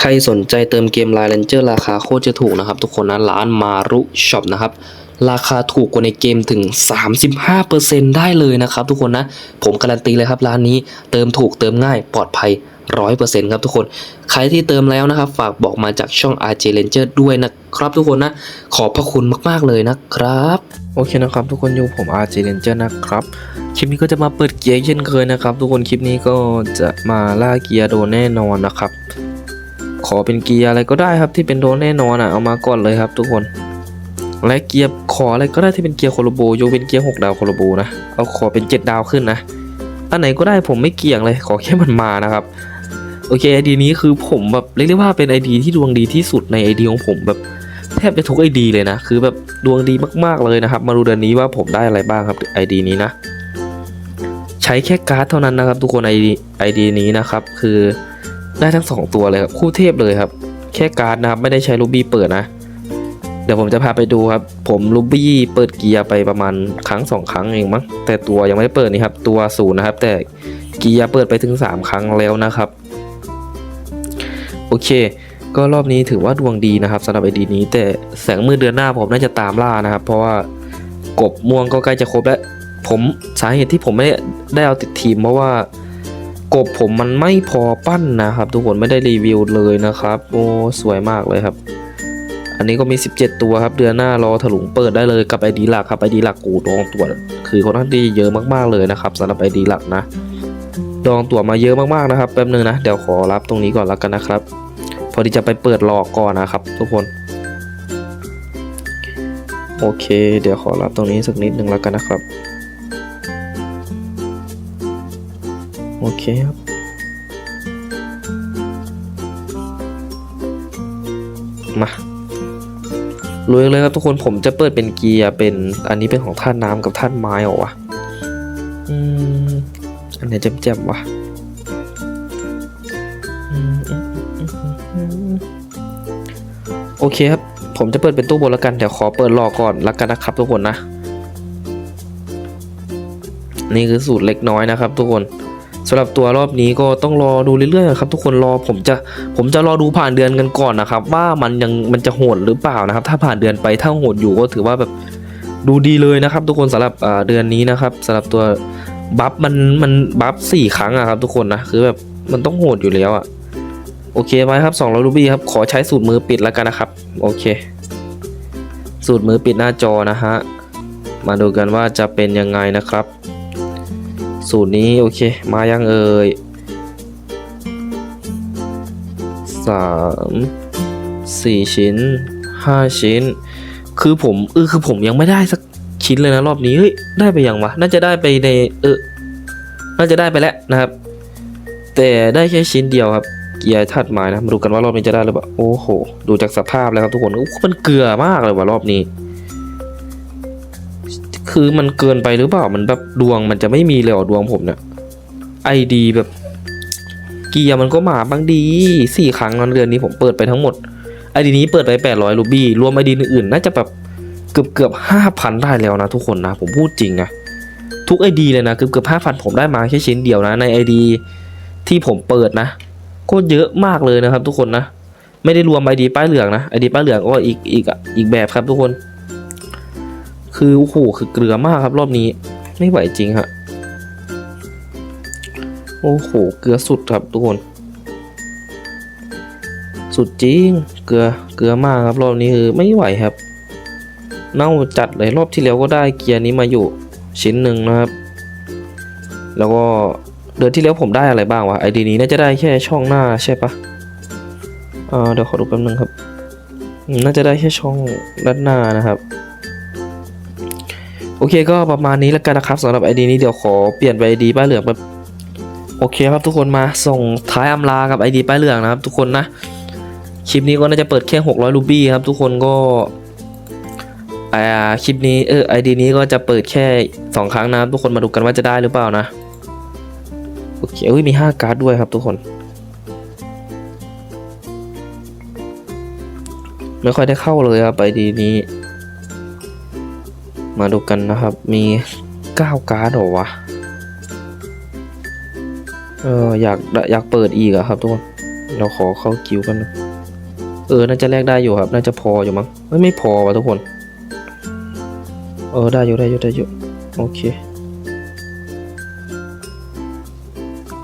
ใครสนใจเติมเกม Line Ranger ราคาโคตรจะถูกนะครับ ทุกคนนะร้านมารุช็อปนะครับราคาถูกกว่าในเกมถึง 35%ได้เลยนะครับทุกคนนะ ผมการันตีเลยครับร้านนี้เติมถูกเติมง่ายปลอดภัย 100%ครับทุกคน ใครที่เติมแล้วนะครับ ฝากบอกมาจากช่อง RJ Ranger ด้วยนะครับทุกคนนะ ขอบพระคุณมาก ๆ เลยนะครับ โอเคนะครับทุกคนอยู่ผม RJ Ranger นะครับ คลิปนี้ก็จะมาเปิดเกียร์เช่นเคยนะครับ ทุกคนคลิปนี้ก็จะมาล่าเกียร์โดนแน่นอนนะครับ ขอเป็นเกียร์อะไรก็ได้ครับที่เป็นโดนแน่นอนอะเอามาก่อนเลยครับ ทุกคน และเกียร์ขออะไรก็ได้ที่เป็นเกียร์โคโลโบโยกเป็นเกียร์หกดาวโคโลโบนะเอาขอเป็นเจ็ดดาวขึ้นนะอันไหนก็ได้ผมไม่เกี่ยงเลยขอแค่มันมานะครับโอเคไอดีนี้คือผมแบบเรียกได้ว่าเป็นไอดีที่ดวงดีที่สุดในไอดีของผมแบบแทบจะทุกไอดีเลยนะ คือแบบดวงดีมากๆเลยนะครับ มาดูเดือนนี้ว่าผมได้อะไรบ้างครับไอดีนี้นะ ใช้แค่การ์ดเท่านั้นนะครับ ทุกคนไอดีไอดีนี้นะครับ คือ ได้ทั้งสองตัวเลยครับ คู่เทพเลยครับ แค่การ์ดนะครับ ไม่ได้ใช้ลูบี้เปิดนะ เดี๋ยวผมจะพาไปดูครับ ผมลูบี้เปิดเกียร์ไปประมาณครั้งสองครั้งเองมั้งแต่ตัวยังไม่ได้เปิดนี่ครับ ตัวศูนย์นะครับ แต่เกียร์เปิดไปถึง 3 ครั้งแล้วนะครับ โอเค ก็รอบนี้ถือว่าดวงดีนะครับสำหรับไอดีนี้ แต่แสงมือเดือนหน้าผมน่าจะตามล่านะครับ เพราะว่ากบม่วงก็ใกล้จะครบแล้วผมสาเหตุที่ผมไม่ได้เอาติดทีมเพราะว่า กบผมมันไม่พอปั้นนะครับ ทุกคนไม่ได้รีวิวเลยนะครับ โอ้สวยมากเลยครับ อันนี้ก็มี 17 ตัวครับเดือนหน้ารอถลุงเปิดได้เลยกับไอดีหลักครับไอดีหลักกูดองตัว คือค่อนข้างดีเยอะมากๆเลยนะครับสำหรับไอดีหลักนะดองตัวมาเยอะมากๆนะครับแป๊บนึงนะเดี๋ยวขอรับตรงนี้ก่อนแล้วกันนะครับ พอดีจะไปเปิดหลอกก่อนนะครับ ทุกคน โอเค เดี๋ยวขอรับตรงนี้สักนิดนึงแล้วกันนะครับ โอเคครับ มาลุยเลยครับทุกคนผมจะเปิดเป็นเกียร์เป็นอันนี้เป็นของท่านน้ำกับท่านไม้เหรอวะอืมอันไหนแจ่มๆวะโอเคครับ ผมจะเปิดเป็นตู้บนแล้วกันเดี๋ยวขอเปิดรอก่อนแล้วกันนะครับทุกคนนะ นี่คือสูตรเล็กน้อยนะครับทุกคน สำหรับตัวรอบนี้ก็ต้องรอดูเรื่อยๆครับทุกคนรอผมจะผมจะรอดูผ่านเดือนกันก่อนนะครับ ว่ามันยังมันจะโหดหรือเปล่านะครับ ถ้าผ่านเดือนไปถ้าโหดอยู่ก็ถือว่าแบบดูดีเลยนะครับ ทุกคนสำหรับเดือนนี้นะครับสำหรับตัวบัฟมันมันบัฟสี่ครั้งอะครับ ทุกคนนะคือแบบมันต้องโหดอยู่แล้วอะโอเคไหมครับ2 0 0รูบี้ครับขอใช้สูตรมือปิดแล้วกันนะครับ โอเค สูตรมือปิดหน้าจอนะฮะมาดูกันว่าจะเป็นยังไงนะครับ สูตรนี้โอเค มายังเอ่ยสามสี่ชิ้นห้าชิ้น คือผมเออคือผมยังไม่ได้สักชิ้นเลยนะรอบนี้เฮ้ยได้ไปยังวะน่าจะได้ไปในเออน่าจะได้ไปแล้วนะครับ แต่ได้แค่ชิ้นเดียวครับเกียร์ถัดมานะมาดูกันว่ารอบนี้จะได้หรือเปล่าโอ้โห ดูจากสภาพแล้วครับทุกคนโอ้โหมันเกลือมากเลยว่ะรอบนี้ คือมันเกินไปหรือเปล่ามันแบบดวงมันจะไม่มีเลยเหรอดวงผมเนี่ยไอดีแบบ เกียร์มันก็มาบางดีสี่ครั้งนั้นเดือนนี้ผมเปิดไปทั้งหมดไอดีนี้เปิดไปแปดร้อยรูบี้รวมไอดีอื่นๆน่าจะแบบเกือบเกือบห้าพันได้แล้วนะทุกคนนะ ผมพูดจริงนะทุกไอดีเลยนะเกือบเกือบห้าพันผมได้มาแค่ชิ้นเดียวนะในไอดีที่ผมเปิดนะก็เยอะมากเลยนะครับ ทุกคนนะ ไม่ได้รวมไอดีป้ายเหลืองนะไอดีป้ายเหลืองก็อีกอีกอะอีกแบบครับทุกคน คือโอ้โหคือเกลือมากครับรอบนี้ไม่ไหวจริงฮะโอ้โหเกลือสุดครับทุกคน สุดจริงเกลือเกลือมากครับรอบนี้คือไม่ไหวครับ เน่าจัดเลยรอบที่แล้วก็ได้เกียร์นี้มาอยู่ชิ้นหนึ่งนะครับ แล้วก็เดือนที่แล้วผมได้อะไรบ้างวะไอดีนี้น่าจะได้แค่ช่องหน้าใช่ปะเดี๋ยวขอดูแป๊บนึงครับ น่าจะได้แค่ช่องด้านหน้านะครับ โอเคก็ประมาณนี้แล้วกันนะครับสำหรับไอดีนี้เดี๋ยวขอเปลี่ยนไปไอดีป้ายเหลืองแบบโอเคครับทุกคนมาส่งท้ายอำลากับไอดีป้ายเหลืองนะครับ ทุกคนนะคลิปนี้ก็น่าจะเปิดแค่ 600รูบี้ครับ ทุกคนก็อ่าคลิปนี้เออไอดีนี้ก็จะเปิดแค่ 2 ครั้งนะครับทุกคนมาดูกันว่าจะได้หรือเปล่านะโอเคเอ้ยมี 5 การ์ดด้วยครับทุกคน ไม่ค่อยได้เข้าเลยครับไอดีนี้ มาดูกันนะครับ มี 9 การ์ดเหรอวะ เอออยากอยากเปิดอีกอะครับทุกคน เราขอเข้ากิวกัน เออ น่าจะแลกได้อยู่ครับ น่าจะพออยู่มั้ง ไม่ไม่พอวะทุกคน เออ ได้อยู่ได้อยู่ได้อยู่ โอเค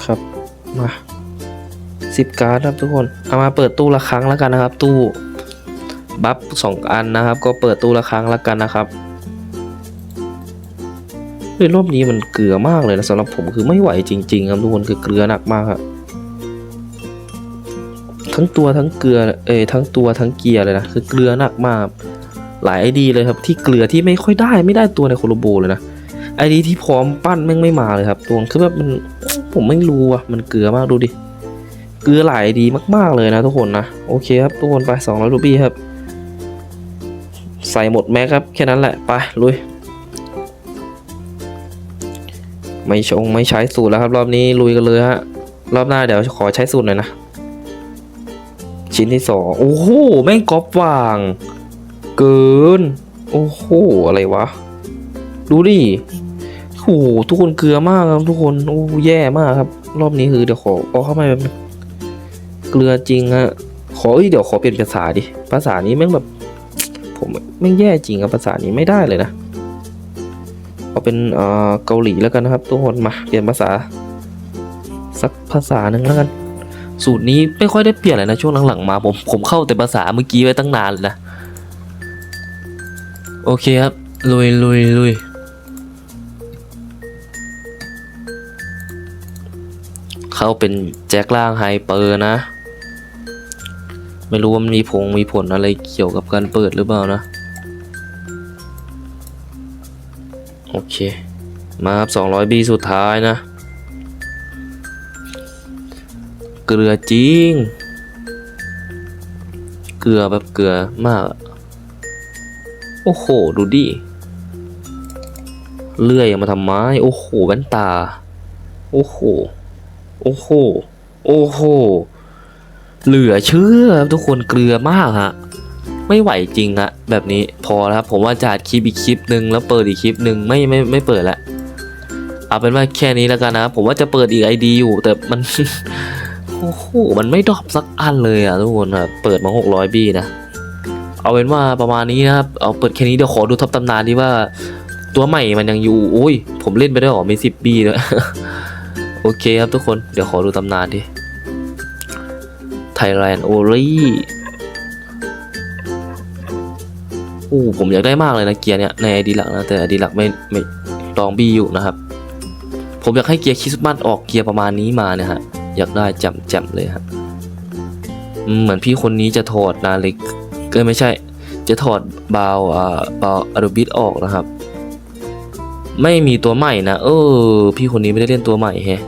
ครับ มาสิบการ์ดครับทุกคน เอามาเปิดตู้ละครั้งแล้วกันนะครับ ตู้บัฟสองอันนะครับ ก็เปิดตู้ละครั้งแล้วกันนะครับ เฮ้ยรอบนี้มันเกลือมากเลยนะสำหรับผมคือไม่ไหวจริง ๆ ครับทุกคนคือเกลือหนักมากครับทั้งตัวทั้งเกลือเอยทั้งตัวทั้งเกียร์เลยนะคือเกลือหนักมากหลายไอดีเลยครับที่เกลือที่ไม่ค่อยได้ไม่ได้ตัวในโคโลโบเลยนะไอดีที่พร้อมปั้นแม่งไม่มาเลยครับตัวคือแบบมันผมไม่รู้อะมันเกลือมากดูดิเกลือหลายดีมากๆเลยนะทุกคนนะโอเคครับทุกคนไปสองร้อยรูปี้ครับ ใส่หมดแม็กครับแค่นั้นแหละไปลุย ไม่ชงไม่ใช้สูตรแล้วครับ รอบนี้ลุยกันเลยฮะรอบหน้าเดี๋ยวขอใช้สูตรหน่อยนะ ชิ้นที่สองโอ้โหแม่งก๊อปวาง เกิน โอ้โหอะไรวะ ดูดิโอ้โหทุกคนเกลือมากครับทุกคนโอ้แย่มากครับ รอบนี้คือเดี๋ยวขอเอาเข้ามาแบบเกลือจริงฮะขอเอ้ยเดี๋ยวขอเปลี่ยนภาษาดิภาษานี้แม่งแบบ ผมแม่งแย่จริงครับภาษานี้ไม่ได้เลยนะ เอาเป็นเกาหลีแล้วกันนะครับ ทุกคนมาเปลี่ยนภาษา สักภาษาหนึ่งแล้วกัน สูตรนี้ไม่ค่อยได้เปลี่ยนเลยนะช่วงหลังๆมาผมผมเข้าแต่ภาษาเมื่อกี้ไว้ตั้งนานเลยนะ โอเคครับลุยลุยลุยเข้าเป็นแจ็คล่างไฮเปอร์นะ ไม่รู้ว่ามันมีผงมีผลอะไรเกี่ยวกับการเปิดหรือเปล่านะ อเค มาครับ200บีสุดท้ายนะ เกลือจริง เกลือแบบเกลือมาก โอ้โห ดูดิ เลื่อยมาทำไม้ โอ้โหแว่นตา โอ้โห โอ้โห โอ้โห เหลือเชื่อครับทุกคนเกลือมากฮะ ไม่ไหวจริงอะแบบนี้พอแล้วครับผมว่าจะอัดคลิปอีกคลิปหนึ่งแล้วเปิดอีกคลิปหนึ่งไม่ไม่ไม่เปิดละเอาเป็นว่าแค่นี้แล้วกันนะครับผมว่าจะเปิดอีกไอดีอยู่ แต่มันโอ้โหมันไม่ดรอปสักอันเลยอะทุกคนอะเปิดมา600บีนะเอาเป็นว่าประมาณนี้นะครับเอาเปิดแค่นี้เดี๋ยวขอดูทับตำนานดีว่า ตัวใหม่มันยังอยู่โอ้ย ผมเล่นไปได้หรอมีสิบบีเลยโอเคครับทุกคนเดี๋ยวขอดูตำนานดิไทยแลนด์โอลี่ อ้ผมอยากได้มากเลยนะเกียร์เนี่ยในไอดีหลักนะแต่ไอดีหลักไม่ไม่ลองบีอยู่นะครับ ผมอยากให้เกียร์คริสต์มาสออกเกียร์ประมาณนี้มานะฮะอยากได้จำจำเลยครับเหมือนพี่คนนี้จะถอดนาฬิกกินไม่ใช่ จะถอดบาวอ่าบาวอารูบิสออกนะครับ ไม่มีตัวใหม่นะเออ พี่คนนี้ไม่ได้เล่นตัวใหม่แฮะ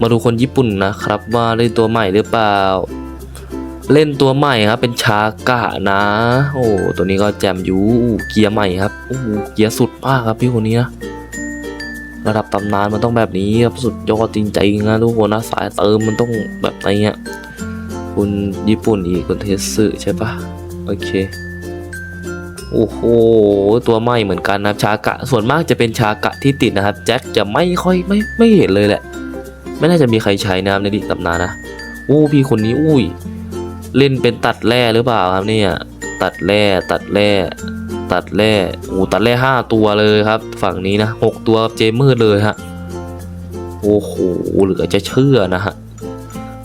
มาดูคนญี่ปุ่นนะครับ ว่าเล่นตัวใหม่หรือเปล่า เล่นตัวใหม่ครับ เป็นชากะนะ โอ้ตัวนี้ก็แจมยูเกียร์ใหม่ครับโอ้เกียร์สุดมากครับพี่คนนี้นะระดับตำนานมันต้องแบบนี้ครับสุดยอดจริงๆนะทุกคนนะสายเติมมันต้องแบบไหนเงี้ยคุณญี่ปุ่นอีกคุณเทสึใช่ปะโอเคโอ้โหตัวใหม่เหมือนกันนะชากะส่วนมากจะเป็นชากะที่ติดนะครับแจ็คจะไม่ค่อยไม่ไม่เห็นเลยแหละ ไม่น่าจะมีใครใช้นะครับในดิตำนานนะโอ้พี่คนนี้อุ้ย เล่นเป็นตัดแร่หรือเปล่าครับเนี่ยตัดแร่ตัดแร่ตัดแร่โอ้ตัดแร่ห้าตัวเลยครับ ฝั่งนี้นะหกตัวกับเจมืดเลยฮะโอ้โหเหลือจะเชื่อนะฮะ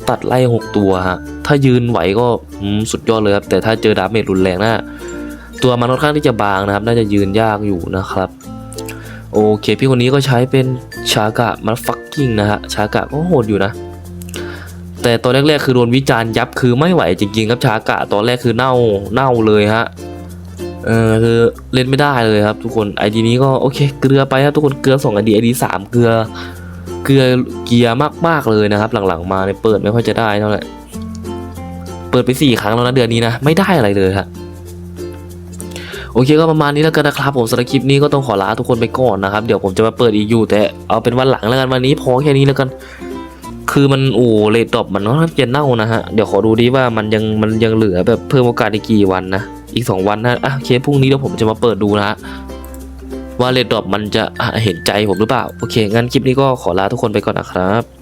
ตัดไล่หกตัวฮะถ้ายืนไหวก็สุดยอดเลยครับแต่ถ้าเจอดาเมจรุนแรงนะตัวมันค่อนข้างที่จะบางนะครับ น่าจะยืนยากอยู่นะครับ โอเค พี่คนนี้ก็ใช้เป็นชากะมันฟักกิ้งนะฮะชากะก็โหดอยู่นะ แต่ตอนแรกๆคือโดนวิจารณ์ยับคือไม่ไหวจริงๆครับชากะตอนแรกคือเน่าเน่าเลยฮะเออคือเล่นไม่ได้เลยครับ ทุกคนไอดีนี้ก็โอเคเกลือไปครับทุกคนเกลือสองไอดีไอดีสามเกลือเกลือเกียร์มากๆเลยนะครับ หลังๆมาเนี่ยเปิดไม่ค่อยจะได้เท่าไหร่เปิดไปสี่ครั้งแล้วนะเดือนนี้นะไม่ได้อะไรเลยฮะโอเคก็ประมาณนี้แล้วกันนะครับผมสำหรับคลิปนี้ก็ต้องขอลาทุกคนไปก่อนนะครับ เดี๋ยวผมจะมาเปิดอีกอยู่แต่เอาเป็นวันหลังแล้วกันวันนี้พอแค่นี้แล้วกัน คือมันโอ้เลดดรอปมันค่อนางจะเน่านะฮะ เดี๋ยวขอดูดิว่ามันยังมันยังเหลือแบบเพิ่มโอกาสอีกกี่วันนะ อีก 2 วันนะอะโอเคพรุ่งนี้เดี๋ยวผมจะมาเปิดดูนะฮะว่าเลดดรอปมันจะะเห็นใจผมหรือเปล่า โอเค งั้นคลิปนี้ก็ขอลาทุกคนไปก่อนนะครับ